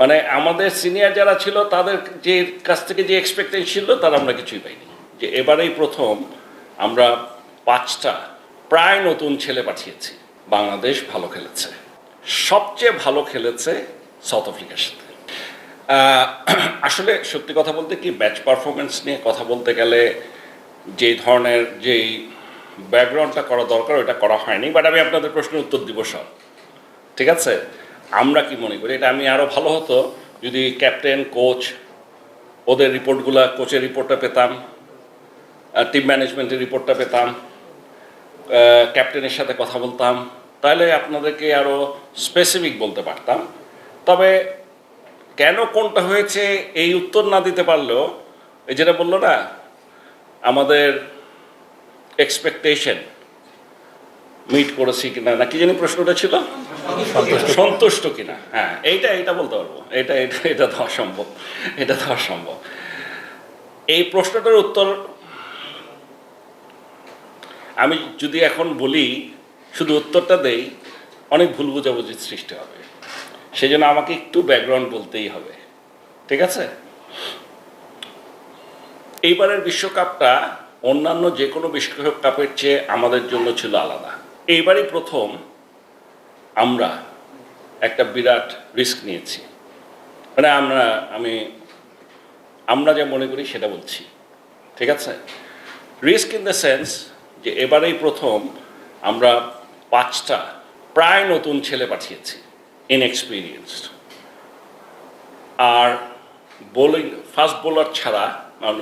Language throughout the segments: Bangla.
মানে আমাদের সিনিয়র যারা ছিল, তাদের যে কাছ থেকে যে এক্সপেকটেশন ছিল, তার আমরা কিছুই পাইনি। যে এবারেই প্রথম আমরা পাঁচটা প্রায় নতুন ছেলে পাঠিয়েছি। বাংলাদেশ ভালো খেলেছে। সবচেয়ে ভালো খেলেছে সাউথ আফ্রিকার সাথে। আসলে সত্যি কথা বলতে কি ম্যাচ পারফরমেন্স নিয়ে কথা বলতে গেলে যে ধরনের যেই ব্যাকগ্রাউন্ডটা করা দরকার ওটা করা হয়নি। বাট আমি আপনাদের প্রশ্নের উত্তর দিব সব ঠিক আছে? আমরা কি মনে করি? এটা আমি আরও ভালো হতো যদি ক্যাপ্টেন কোচ ওদের রিপোর্টগুলো কোচের রিপোর্টটা পেতাম টিম ম্যানেজমেন্টের রিপোর্টটা পেতাম ক্যাপ্টেনের সাথে কথা বলতাম, তাহলে আপনাদেরকে আরও স্পেসিফিক বলতে পারতাম। তবে কেন কোনটা হয়েছে এই উত্তর না দিতে পারলেও, এই যেটা বলল না, আমাদের এক্সপেকটেশন মিট করেছি কিনা না কি জানি প্রশ্নটা ছিল? সন্তুষ্ট কিনা? হ্যাঁ এইটা এটা বলতে পারব এটা এটা এটা দেওয়া সম্ভব এটা দেওয়া সম্ভব। এই প্রশ্নটার উত্তর আমি যদি এখন বলি শুধু উত্তরটা দেই অনেক ভুল বোঝাবুঝির সৃষ্টি হবে। সেই জন্য আমাকে একটু ব্যাকগ্রাউন্ড বলতেই হবে ঠিক আছে? এইবারের বিশ্বকাপটা অন্যান্য যে কোনো বিশ্বকাপের চেয়ে আমাদের জন্য ছিল আলাদা। এইবারই প্রথম আমরা একটা বিরাট রিস্ক নিয়েছি। মানে আমরা, আমি, আমরা যা মনে করি সেটা বলছি। ঠিক আছে? রিস্ক ইন দ্য সেন্স যে এবারেই প্রথম আমরা পাঁচটা প্রায় নতুন ছেলে পাঠিয়েছি ইনএক্সপিরিয়েন্সড আর বোলিং ফাস্ট বোলার ছাড়া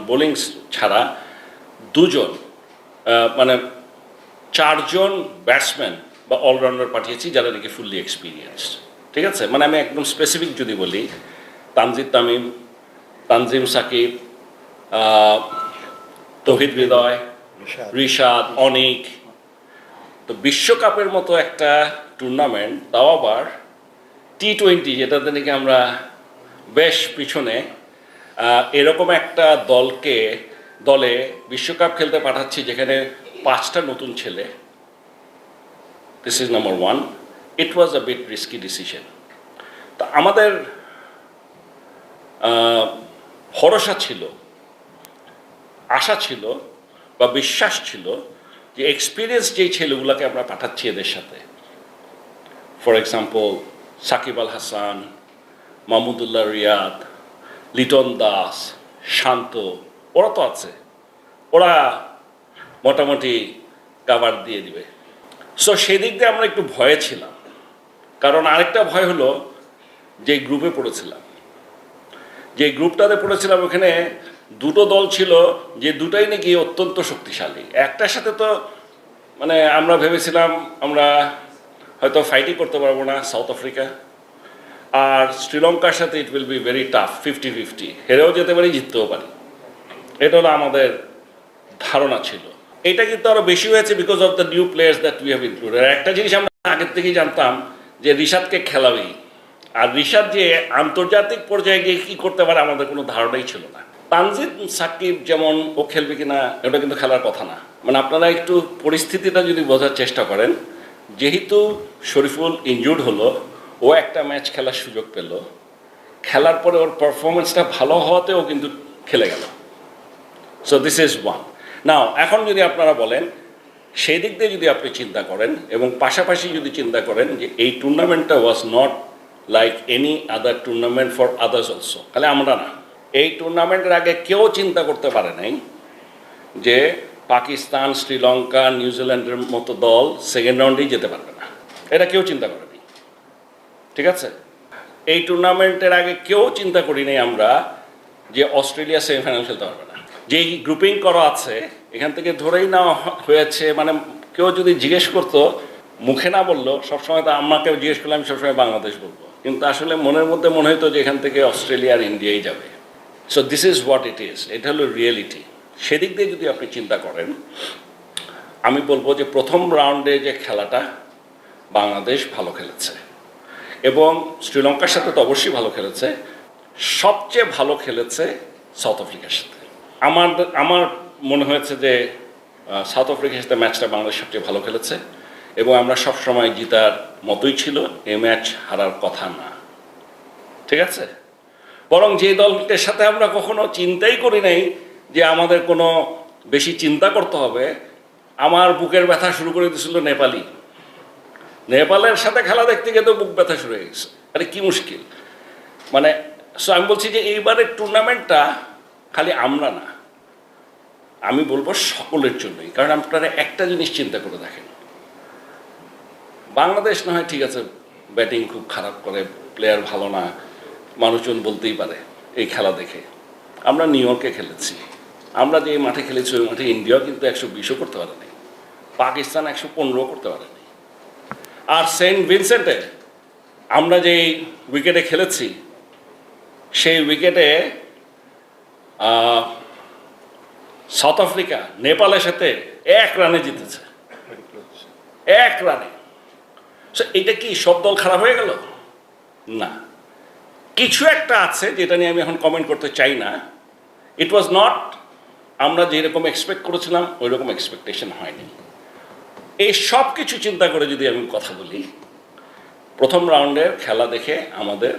বোলিং ছাড়া দুজন মানে চারজন ব্যাটসম্যান বা অলরাউন্ডার পাঠিয়েছি যারা নাকি ফুললি এক্সপিরিয়েন্সড ঠিক আছে? মানে আমি একদম স্পেসিফিক যদি বলি তানজিদ তামিম তানজিম সাকিব তহিদ হৃদয় রিশাদ। অনিক। তো বিশ্বকাপের মতো একটা টুর্নামেন্ট তাও আবার টি টোয়েন্টি যেটাতে নাকি আমরা বেশ পিছনে এরকম একটা দলকে দলে বিশ্বকাপ খেলতে পাঠাচ্ছি যেখানে পাঁচটা নতুন ছেলে। This is number one it was a bit risky decision তা আমাদের ভরসা ছিল, আশা ছিল বা বিশ্বাস ছিল যে এক্সপিরিয়েন্স যেই ছেলেগুলোকে আমরা পাঠাচ্ছি এদের সাথে। ফর এক্সাম্পল সাকিব আল হাসান, মাহমুদুল্লাহ রিয়াদ, লিটন দাস, শান্ত, ওরা তো আছে। ওরা মোটামুটি কাভার দিয়ে দিবে। সো সেদিক দিয়ে আমরা একটু ভয়ে ছিলাম। কারণ আরেকটা ভয় হলো যে গ্রুপে পড়েছিলাম। যে গ্রুপটাতে পড়েছিলাম ওখানে দুটো দল ছিল যে দুটাই নাকি অত্যন্ত শক্তিশালী। একটার সাথে তো মানে আমরা ভেবেছিলাম আমরা হয়তো ফাইটই করতে পারব না সাউথ আফ্রিকা আর শ্রীলঙ্কার সাথে it will be very tough fifty fifty হেরেও যেতে পারি, জিততেও পারি। এটা হলো আমাদের ধারণা ছিল। এটা কিন্তু আরও বেশি হয়েছে because of the new players that we have included একটা জিনিস আমরা আগের থেকেই জানতাম যে রিশাদকে খেলাবেই। আর রিশাদ যে আন্তর্জাতিক পর্যায়ে গিয়ে কি করতে পারে আমাদের কোনো ধারণাই ছিল না। তানজিদ সাকিব যেমন ও খেলবে কিনা এটা কিন্তু খেলার কথা না। মানে আপনারা একটু পরিস্থিতিটা যদি বোঝার চেষ্টা করেন, যেহেতু শরীফুল ইনজুর্ড হলো, ও একটা ম্যাচ খেলার সুযোগ পেল। খেলার পরে ওর পারফরমেন্সটা ভালো হওয়াতে ও কিন্তু খেলে গেল। So this is one now এখন যদি আপনারা বলেন, সেই দিক দিয়ে যদি আপনি চিন্তা করেন এবং পাশাপাশি যদি চিন্তা করেন যে এই টুর্নামেন্টটা was not like any other tournament for others also তাহলে আমরা না, এই টুর্নামেন্টের আগে কেউ চিন্তা করতে পারে নাই যে পাকিস্তান, শ্রীলঙ্কা নিউজিল্যান্ডের মতো দল সেকেন্ড রাউন্ডেই যেতে পারবে না। এটা কেউ চিন্তা করেনি ঠিক আছে? এই টুর্নামেন্টের আগে কেউ চিন্তা করি নাই আমরা যে অস্ট্রেলিয়া সেমিফাইনাল খেলতে পারবে যেই গ্রুপিং করা আছে, এখান থেকে ধরেই নেওয়া হয়েছে মানে কেউ যদি জিজ্ঞেস করতো, মুখে না বলল সবসময় তো আমাকে জিজ্ঞেস করলে আমি সবসময় বাংলাদেশ বলব। কিন্তু আসলে মনের মধ্যে মনে হতো যে এখান থেকে অস্ট্রেলিয়া আর ইন্ডিয়াই যাবে। So this is what it is এটা হলো রিয়েলিটি সেদিক দিয়ে যদি আপনি চিন্তা করেন, আমি বলব যে প্রথম রাউন্ডে যে খেলাটা, বাংলাদেশ ভালো খেলেছে। এবং শ্রীলঙ্কার সাথে তো অবশ্যই ভালো খেলেছে। সবচেয়ে ভালো খেলেছে সাউথ আফ্রিকার সাথে। আমার আমার মনে হয়েছে যে সাউথ আফ্রিকার সাথে ম্যাচটা বাংলাদেশ সবচেয়ে ভালো খেলেছে। এবং আমরা সবসময় জিতার মতোই ছিল এই ম্যাচ হারার কথা না। ঠিক আছে? বরং যে দলটির সাথে আমরা কখনো চিন্তাই করি নাই যে আমাদের কোনো বেশি চিন্তা করতে হবে, আমার বুকের ব্যথা শুরু করে দিয়েছিল নেপালি। নেপালের সাথে খেলা দেখতে গিয়ে তো বুক ব্যথা শুরু হয়ে গেছে। আরে কি মুশকিল। মানে সো আমি বলছি যে এইবারের টুর্নামেন্টটা খালি আমরা না, আমি বলব সকলের জন্যই। কারণ আপনারা একটা জিনিস চিন্তা করে দেখেন। বাংলাদেশ না হয় ঠিক আছে, ব্যাটিং খুব খারাপ করে প্লেয়ার ভালো না, মানুষজন বলতেই পারে এই খেলা দেখে। আমরা নিউ ইয়র্কে খেলেছি। আমরা যে মাঠে খেলেছি, ওই মাঠে ইন্ডিয়াও কিন্তু একশো বিশও করতে পারেনি। পাকিস্তান একশো পনেরো করতে পারেনি। আর সেন্ট ভিনসেন্টে আমরা যে উইকেটে খেলেছি, সেই উইকেটে সাউথ আফ্রিকা, নেপালের সাথে এক রানে জিতেছে। এক রানে। এটা কি সব দল খারাপ হয়ে গেল? না। কিছু একটা আছে যেটা নিয়ে আমি এখন কমেন্ট করতে চাই না। ইট ওয়াজ নট আমরা যেরকম এক্সপেক্ট করেছিলাম ওই রকম এক্সপেকটেশন হয়নি। এই সব কিছু চিন্তা করে যদি আমি কথা বলি, প্রথম রাউন্ডের খেলা দেখে আমাদের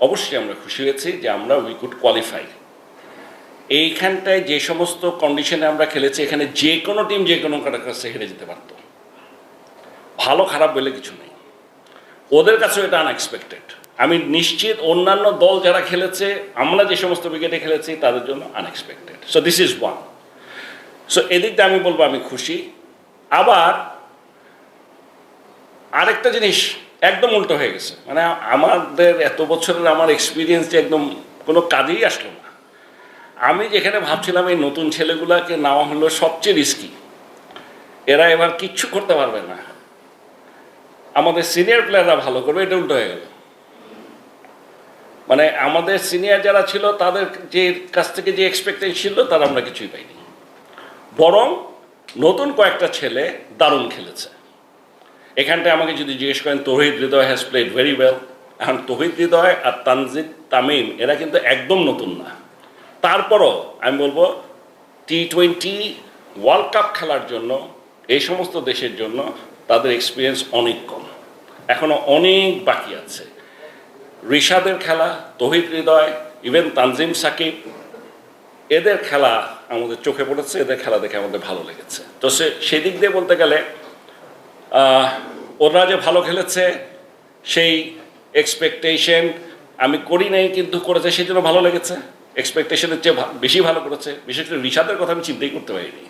অবশ্যই আমরা খুশি হয়েছি যে আমরা উই কুড কোয়ালিফাই এইখানটায় যে সমস্ত কন্ডিশনে আমরা খেলেছি, এখানে যে কোনো টিম যে কোনো কাছে হেরে যেতে পারতো। ভালো, খারাপ বলে কিছু নেই। ওদের কাছেও এটা আনএক্সপেক্টেড আমি নিশ্চিত অন্যান্য দল যারা খেলেছে, আমরা যে সমস্ত উইকেটে খেলেছি, তাদের জন্য unexpected so this is one so এদিক দিয়ে আমি বলব, আমি খুশি। আবার, আরেকটা জিনিস একদম উল্টো হয়ে গেছে। মানে আমাদের এত বছরের আমার এক্সপিরিয়েন্স যে একদম কোনো কাজেই আসলো না। আমি যেখানে ভাবছিলাম এই নতুন ছেলেগুলাকে নেওয়া হলো সবচেয়ে রিস্কি এরা এবার কিচ্ছু করতে পারবে না। আমাদের সিনিয়র প্লেয়াররা ভালো করবে, এটা উল্টো হয়ে গেল। মানে আমাদের সিনিয়র যারা ছিল, তাদের যে কাছ থেকে যে এক্সপেকটেশন ছিল, তার আমরা কিছুই পাইনি। বরং নতুন কয়েকটা ছেলে দারুণ খেলেছে। এখানটায় আমাকে যদি জিজ্ঞেস করেন, Towhid Hridoy has played very well এখন তহিদ হৃদয় আর তানজিদ তামিম, এরা কিন্তু একদম নতুন না। তারপরও আমি বলব টি টোয়েন্টি ওয়ার্ল্ড কাপ খেলার জন্য, এই সমস্ত দেশের জন্য তাদের এক্সপিরিয়েন্স অনেক কম। এখনও অনেক বাকি আছে। রিশাদের খেলা, তহিদ হৃদয় ইভেন তানজিম সাকিব, এদের খেলা আমাদের চোখে পড়েছে, এদের খেলা দেখে আমাদের ভালো লেগেছে। তো সে, সেদিক দিয়ে বলতে গেলে ওরা যে ভালো খেলেছে, সেই এক্সপেকটেশন আমি করি নাই, কিন্তু করেছে সেই জন্য ভালো লেগেছে। এক্সপেকটেশনের চেয়ে বেশি ভালো করেছে। বিশেষ করে রিশাদের কথা আমি চিন্তাই করতে পারিনি।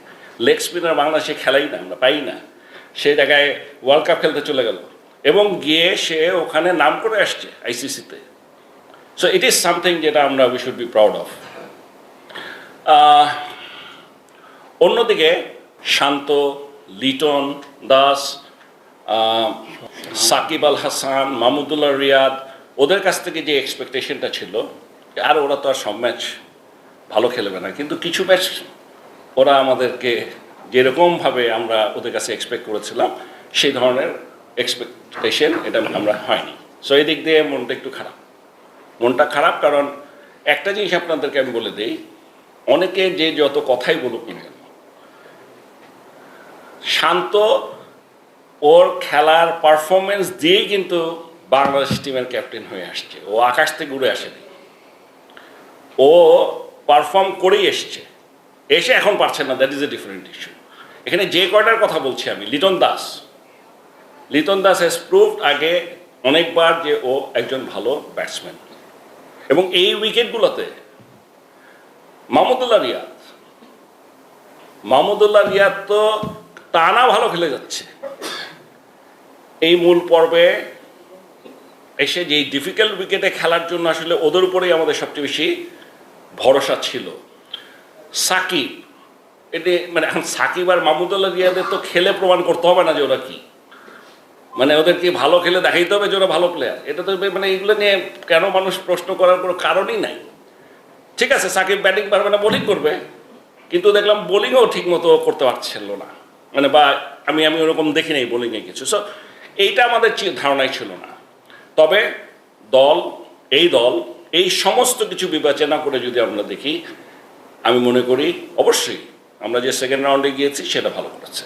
লেগ স্পিনার বাংলাদেশে খেলাই না, আমরা পাই না। সেই জায়গায় ওয়ার্ল্ড কাপ খেলতে চলে গেল। এবং গিয়ে সে ওখানে নাম করে আসছে আইসিসিতে সো ইট ইজ সামথিং যেটা আমরা we should be proud of অন্যদিকে শান্ত, লিটন দাস সাকিব আল হাসান, মাহমুদুল্লাহ রিয়াদ, ওদের কাছ থেকে যে এক্সপেকটেশনটা ছিল আর ওরা তো আর সব ম্যাচ ভালো খেলবে না। কিন্তু কিছু ম্যাচ ওরা আমাদেরকে যেরকমভাবে আমরা ওদের কাছে এক্সপেক্ট করেছিলাম, সেই ধরনের এক্সপেকটেশন এটা আমরা হয়নি। সো এই দিক দিয়ে মনটা একটু খারাপ। মনটা খারাপ কারণ একটা জিনিস আপনাদেরকে আমি বলে দিই, অনেকে যে যত কথাই বলুক না কেন, শান্ত ওর খেলার পারফরমেন্স দিয়েই কিন্তু বাংলাদেশ টিমের ক্যাপ্টেন হয়ে আসছে। ও আকাশ থেকে উড়ে আসেনি। ও পারফর্ম করেই এসছে। এসে এখন পারছে না that is a different issue এখানে যে কয়টার কথা বলছি আমি, লিটন দাস। লিটন দাস হ্যাজ প্রুভড আগে অনেকবার যে ও একজন ভালো ব্যাটসম্যান এবং এই উইকেটগুলোতে মাহমুদুল্লাহ রিয়াদ মাহমুদুল্লাহ রিয়াদ তো টানা ভালো খেলে যাচ্ছে। এই মূল পর্বে এসে যে ডিফিকাল্ট উইকেটে খেলার জন্য আসলে ওদের উপরেই আমাদের সবচেয়ে বেশি ভরসা ছিল। সাকিব এটি মানে এখন সাকিব আর মাহমুদুল্লাহ রিয়াদের তো খেলে প্রমাণ করতে হবে না যে ওরা কি। মানে ওদের কি ভালো খেলে দেখাইতে হবে যে ওরা ভালো প্লেয়ার এটা তো মানে এগুলো নিয়ে কেন মানুষ প্রশ্ন করার কোনো কারণই নাই। ঠিক আছে, সাকিব ব্যাটিং পারবে না বোলিং করবে। কিন্তু দেখলাম বোলিংও ঠিক মতো করতে পারছিল না। মানে বা আমি আমি ওরকম দেখি নাই বোলিংয়ে কিছু। সো এইটা আমাদের ধারণাই ছিল না। তবে দল, এই দল এই সমস্ত কিছু বিবেচনা করে যদি আমরা দেখি, আমি মনে করি অবশ্যই আমরা যে সেকেন্ড রাউন্ডে গিয়েছি, সেটা ভালো করেছে।